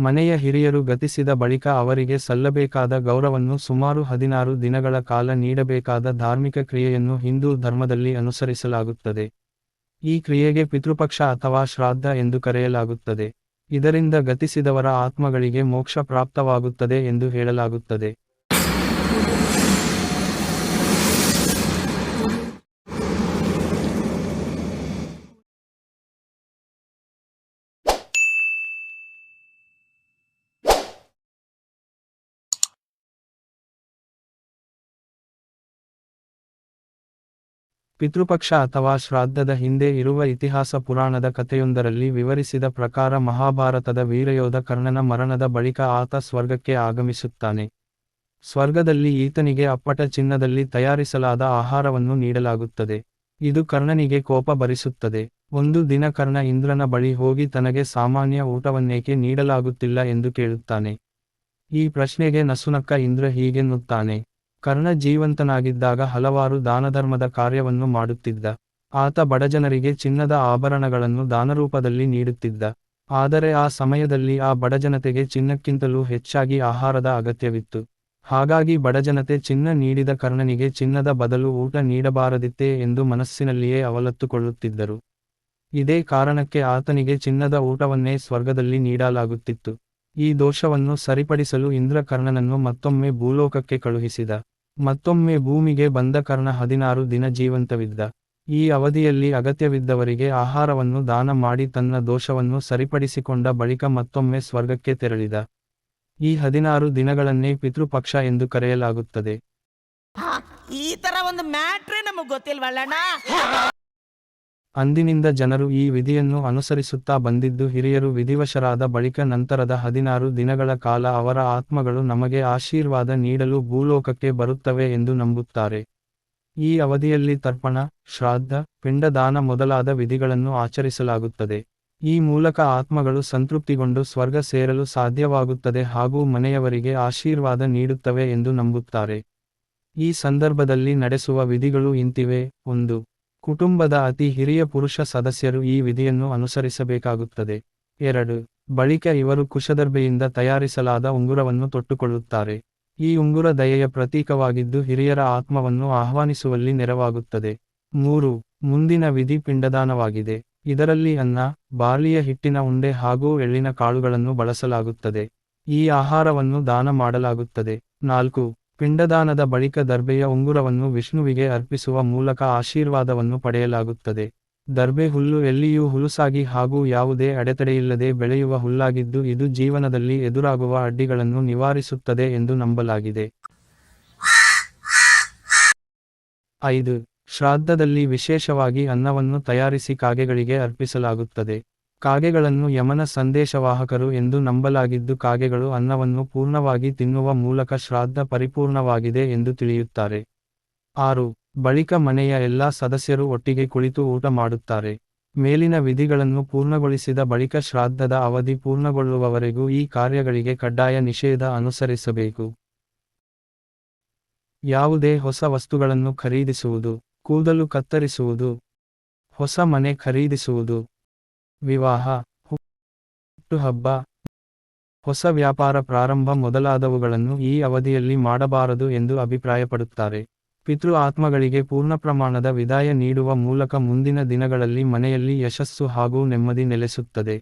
ಮನೆಯ ಹಿರಿಯರು ಗತಿಸಿದ ಬಳಿಕ ಅವರಿಗೆ ಸಲ್ಲಬೇಕಾದ ಗೌರವನ್ನು ಸುಮಾರು ಹದಿನಾರು ದಿನಗಳ ಕಾಲ ನೀಡಬೇಕಾದ ಧಾರ್ಮಿಕ ಕ್ರಿಯೆಯನ್ನು ಹಿಂದೂ ಧರ್ಮದಲ್ಲಿ ಅನುಸರಿಸಲಾಗುತ್ತದೆ. ಈ ಕ್ರಿಯೆಗೆ ಪಿತೃಪಕ್ಷ ಅಥವಾ ಶ್ರಾದ್ದ ಎಂದು ಕರೆಯಲಾಗುತ್ತದೆ. ಇದರಿಂದ ಗತಿಸಿದವರ ಆತ್ಮಗಳಿಗೆ ಮೋಕ್ಷ ಪ್ರಾಪ್ತವಾಗುತ್ತದೆ ಎಂದು ಹೇಳಲಾಗುತ್ತದೆ. ಪಿತೃಪಕ್ಷ ಅಥವಾ ಶ್ರಾದ್ದದ ಹಿಂದೆ ಇರುವ ಇತಿಹಾಸ ಪುರಾಣದ ಕಥೆಯೊಂದರಲ್ಲಿ ವಿವರಿಸಿದ ಪ್ರಕಾರ ಮಹಾಭಾರತದ ವೀರಯೋಧ ಕರ್ಣನ ಮರಣದ ಬಳಿಕ ಆತ ಸ್ವರ್ಗಕ್ಕೆ ಆಗಮಿಸುತ್ತಾನೆ. ಸ್ವರ್ಗದಲ್ಲಿ ಈತನಿಗೆ ಅಪ್ಪಟ ಚಿನ್ನದಲ್ಲಿ ತಯಾರಿಸಲಾದ ಆಹಾರವನ್ನು ನೀಡಲಾಗುತ್ತದೆ. ಇದು ಕರ್ಣನಿಗೆ ಕೋಪ ಭರಿಸುತ್ತದೆ ಒಂದು ದಿನ ಕರ್ಣ ಇಂದ್ರನ ಬಳಿ ಹೋಗಿ ತನಗೆ ಸಾಮಾನ್ಯ ಊಟವನ್ನೇಕೆ ನೀಡಲಾಗುತ್ತಿಲ್ಲ ಎಂದು ಕೇಳುತ್ತಾನೆ. ಈ ಪ್ರಶ್ನೆಗೆ ನಸುನಕ್ಕ ಇಂದ್ರ ಹೀಗೆನ್ನುತ್ತಾನೆ. ಕರ್ಣ ಜೀವಂತನಾಗಿದ್ದಾಗ ಹಲವಾರು ದಾನಧರ್ಮದ ಕಾರ್ಯವನ್ನು ಮಾಡುತ್ತಿದ್ದ. ಆತ ಬಡಜನರಿಗೆ ಚಿನ್ನದ ಆಭರಣಗಳನ್ನು ದಾನರೂಪದಲ್ಲಿ ನೀಡುತ್ತಿದ್ದ. ಆದರೆ ಆ ಸಮಯದಲ್ಲಿ ಆ ಬಡಜನತೆಗೆ ಚಿನ್ನಕ್ಕಿಂತಲೂ ಹೆಚ್ಚಾಗಿ ಆಹಾರದ ಅಗತ್ಯವಿತ್ತು. ಹಾಗಾಗಿ ಬಡಜನತೆ ಚಿನ್ನ ನೀಡಿದ ಕರ್ಣನಿಗೆ ಚಿನ್ನದ ಬದಲು ಊಟ ನೀಡಬಾರದಿತ್ತೇ ಎಂದು ಮನಸ್ಸಿನಲ್ಲಿಯೇ ಅವಲತ್ತುಕೊಳ್ಳುತ್ತಿದ್ದರು. ಇದೇ ಕಾರಣಕ್ಕೆ ಆತನಿಗೆ ಚಿನ್ನದ ಊಟವನ್ನೇ ಸ್ವರ್ಗದಲ್ಲಿ ನೀಡಲಾಗುತ್ತಿತ್ತು. ಈ ದೋಷವನ್ನು ಸರಿಪಡಿಸಲು ಇಂದ್ರ ಕರ್ಣನನ್ನು ಮತ್ತೊಮ್ಮೆ ಭೂಲೋಕಕ್ಕೆ ಕಳುಹಿಸಿದ. ಮತ್ತೊಮ್ಮೆ ಭೂಮಿಗೆ ಬಂದ ಕರ್ಣ ಹದಿನಾರು ದಿನ ಜೀವಂತವಿದ್ದ. ಈ ಅವಧಿಯಲ್ಲಿ ಅಗತ್ಯವಿದ್ದವರಿಗೆ ಆಹಾರವನ್ನು ದಾನ ಮಾಡಿ ತನ್ನ ದೋಷವನ್ನು ಸರಿಪಡಿಸಿಕೊಂಡ ಬಳಿಕ ಮತ್ತೊಮ್ಮೆ ಸ್ವರ್ಗಕ್ಕೆ ತೆರಳಿದ. ಈ ಹದಿನಾರು ದಿನಗಳನ್ನೇ ಪಿತೃಪಕ್ಷ ಎಂದು ಕರೆಯಲಾಗುತ್ತದೆ. ಈ ತರ ಒಂದು ಮ್ಯಾಟ್ರೇ ನಮಗೆ ಗೊತ್ತಿಲ್ವಲ್ಲಣ್ಣ? ಅಂದಿನಿಂದ ಜನರು ಈ ವಿಧಿಯನ್ನು ಅನುಸರಿಸುತ್ತಾ ಬಂದಿದ್ದು ಹಿರಿಯರು ವಿಧಿವಶರಾದ ಬಳಿಕ ನಂತರದ ಹದಿನಾರು ದಿನಗಳ ಕಾಲ ಅವರ ಆತ್ಮಗಳು ನಮಗೆ ಆಶೀರ್ವಾದ ನೀಡಲು ಭೂಲೋಕಕ್ಕೆ ಬರುತ್ತವೆ ಎಂದು ನಂಬುತ್ತಾರೆ. ಈ ಅವಧಿಯಲ್ಲಿ ತರ್ಪಣ, ಶ್ರಾದ್ದ, ಪಿಂಡದಾನ ಮೊದಲಾದ ವಿಧಿಗಳನ್ನು ಆಚರಿಸಲಾಗುತ್ತದೆ. ಈ ಮೂಲಕ ಆತ್ಮಗಳು ಸಂತೃಪ್ತಿಗೊಂಡು ಸ್ವರ್ಗ ಸೇರಲು ಸಾಧ್ಯವಾಗುತ್ತದೆ ಹಾಗೂ ಮನೆಯವರಿಗೆ ಆಶೀರ್ವಾದ ನೀಡುತ್ತವೆ ಎಂದು ನಂಬುತ್ತಾರೆ. ಈ ಸಂದರ್ಭದಲ್ಲಿ ನಡೆಸುವ ವಿಧಿಗಳು ಇಂತಿವೆ. ಒಂದು ಕುಟುಂಬದ ಅತಿ ಹಿರಿಯ ಪುರುಷ ಸದಸ್ಯರು ಈ ವಿಧಿಯನ್ನು ಅನುಸರಿಸಬೇಕಾಗುತ್ತದೆ. ಎರಡು, ಬಳಿಕ ಇವರು ಕುಶದರ್ಬೆಯಿಂದ ತಯಾರಿಸಲಾದ ಉಂಗುರವನ್ನು ತೊಟ್ಟುಕೊಳ್ಳುತ್ತಾರೆ. ಈ ಉಂಗುರ ದಯೆಯ ಪ್ರತೀಕವಾಗಿದ್ದು ಹಿರಿಯರ ಆತ್ಮವನ್ನು ಆಹ್ವಾನಿಸುವಲ್ಲಿ ನೆರವಾಗುತ್ತದೆ. ಮೂರು, ಮುಂದಿನ ವಿಧಿ ಪಿಂಡದಾನವಾಗಿದೆ. ಇದರಲ್ಲಿ ಅನ್ನ, ಬಾರ್ಲಿಯ ಹಿಟ್ಟಿನ ಉಂಡೆ ಹಾಗೂ ಎಳ್ಳಿನ ಕಾಳುಗಳನ್ನು ಬಳಸಲಾಗುತ್ತದೆ. ಈ ಆಹಾರವನ್ನು ದಾನ ಮಾಡಲಾಗುತ್ತದೆ. ನಾಲ್ಕು ಪಿಂಡದಾನದ ಬಳಿಕ ದರ್ಬೆಯ ಉಂಗುರವನ್ನು ವಿಷ್ಣುವಿಗೆ ಅರ್ಪಿಸುವ ಮೂಲಕ ಆಶೀರ್ವಾದವನ್ನು ಪಡೆಯಲಾಗುತ್ತದೆ. ದರ್ಬೆ ಹುಲ್ಲು ಎಲ್ಲಿಯೂ ಹುಲುಸಾಗಿ ಹಾಗೂ ಯಾವುದೇ ಅಡೆತಡೆಯಿಲ್ಲದೆ ಬೆಳೆಯುವ ಹುಲ್ಲಾಗಿದ್ದು ಇದು ಜೀವನದಲ್ಲಿ ಎದುರಾಗುವ ಅಡ್ಡಿಗಳನ್ನು ನಿವಾರಿಸುತ್ತದೆ ಎಂದು ನಂಬಲಾಗಿದೆ. ಐದು. ಶ್ರಾದ್ದದಲ್ಲಿ ವಿಶೇಷವಾಗಿ ಅನ್ನವನ್ನು ತಯಾರಿಸಿ ಕಾಗೆಗಳಿಗೆ ಅರ್ಪಿಸಲಾಗುತ್ತದೆ. ಕಾಗೆಗಳನ್ನು ಯಮನ ಸಂದೇಶವಾಹಕರು ಎಂದು ನಂಬಲಾಗಿದ್ದು ಕಾಗೆಗಳು ಅನ್ನವನ್ನು ಪೂರ್ಣವಾಗಿ ತಿನ್ನುವ ಮೂಲಕ ಶ್ರಾದ್ದ ಪರಿಪೂರ್ಣವಾಗಿದೆ ಎಂದು ತಿಳಿಯುತ್ತಾರೆ. ಆರು, ಬಳಿಕ ಮನೆಯ ಎಲ್ಲಾ ಸದಸ್ಯರು ಒಟ್ಟಿಗೆ ಕುಳಿತು ಊಟ ಮಾಡುತ್ತಾರೆ. ಮೇಲಿನ ವಿಧಿಗಳನ್ನು ಪೂರ್ಣಗೊಳಿಸಿದ ಬಳಿಕ ಶ್ರಾದ್ದದ ಅವಧಿ ಪೂರ್ಣಗೊಳ್ಳುವವರೆಗೂ ಈ ಕಾರ್ಯಗಳಿಗೆ ಕಡ್ಡಾಯ ನಿಷೇಧ ಅನುಸರಿಸಬೇಕು. ಯಾವುದೇ ಹೊಸ ವಸ್ತುಗಳನ್ನು ಖರೀದಿಸುವುದು, ಕೂದಲು ಕತ್ತರಿಸುವುದು, ಹೊಸ ಮನೆ ಖರೀದಿಸುವುದು ವಿವಾಹ, ಹುಟ್ಟುಹಬ್ಬ, ಹೊಸ ವ್ಯಾಪಾರ ಪ್ರಾರಂಭ ಮೊದಲಾದವುಗಳನ್ನು ಈ ಅವಧಿಯಲ್ಲಿ ಮಾಡಬಾರದು ಎಂದು ಅಭಿಪ್ರಾಯಪಡುತ್ತಾರೆ. ಪಿತೃ ಆತ್ಮಗಳಿಗೆ ಪೂರ್ಣ ಪ್ರಮಾಣದ ವಿದಾಯ ನೀಡುವ ಮೂಲಕ ಮುಂದಿನ ದಿನಗಳಲ್ಲಿ ಮನೆಯಲ್ಲಿ ಯಶಸ್ಸು ಹಾಗೂ ನೆಮ್ಮದಿ ನೆಲೆಸುತ್ತದೆ.